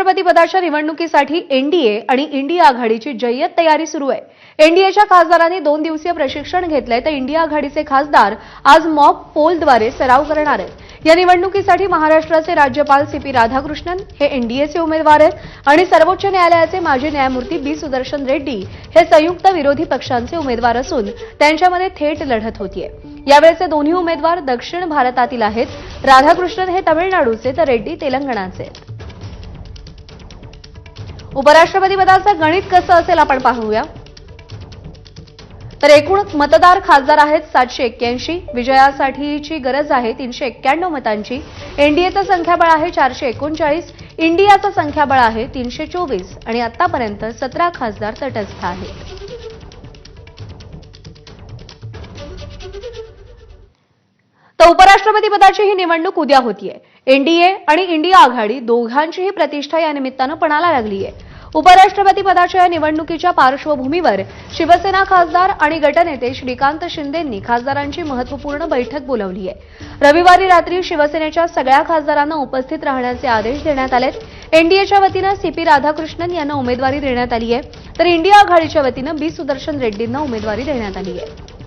उपराष्ट्रपती पदाच्या निवडणुकीसाठी एनडीए आणि इंडिया आघाडीची जय्यत तयारी सुरू आहे. एनडीएच्या खासदारांनी दोन दिवसीय प्रशिक्षण घेतलंय तर इंडिया आघाडीचे खासदार आज मॉक पोलद्वारे सराव करणार आहेत. या निवडणुकीसाठी महाराष्ट्राचे राज्यपाल सी पी राधाकृष्णन हे एनडीएचे उमेदवार आहेत आणि सर्वोच्च न्यायालयाचे माजी न्यायमूर्ती बी सुदर्शन रेड्डी हे संयुक्त विरोधी पक्षांचे उमेदवार असून त्यांच्यामध्ये थेट लढत होतीये. यावेळेचे दोन्ही उमेदवार दक्षिण भारतातील आहेत. राधाकृष्णन हे तमिळनाडूचे तर रेड्डी तेलंगणाचे आहेत. उपराष्ट्रपती पदाचं गणित कसं असेल आपण पाहूया. तर एकूण मतदार खासदार आहेत सातशे एक्क्याऐंशी. विजयासाठीची गरज आहे तीनशे एक्क्याण्णव मतांची. एनडीएचं संख्याबळ आहे चारशे एकोणचाळीस. इंडियाचं संख्याबळ आहे तीनशे चोवीस. आणि आतापर्यंत सतरा खासदार तटस्थ आहेत. तर उपराष्ट्रपती पदाची ही निवडणूक उद्या होतीये. एनडीए आणि इंडिया आघाडी दोघांचीही प्रतिष्ठा या निमित्तानं पणाला लागलीय. उपराष्ट्रपती पदाच्या या निवडणुकीच्या पार्श्वभूमीवर शिवसेना खासदार आणि गटनेते श्रीकांत शिंदेंनी खासदारांची महत्त्वपूर्ण बैठक बोलावली आहे रविवारी रात्री शिवसेनेच्या सगळ्या खासदारांना उपस्थित राहण्याचे आदेश देण्यात आलेत. एनडीएच्या वतीनं सीपी राधाकृष्णन यांना उमेदवारी देण्यात आली आहे तर इंडिया आघाडीच्या वतीनं बी सुदर्शन रेड्डींना उमेदवारी देण्यात आली आहे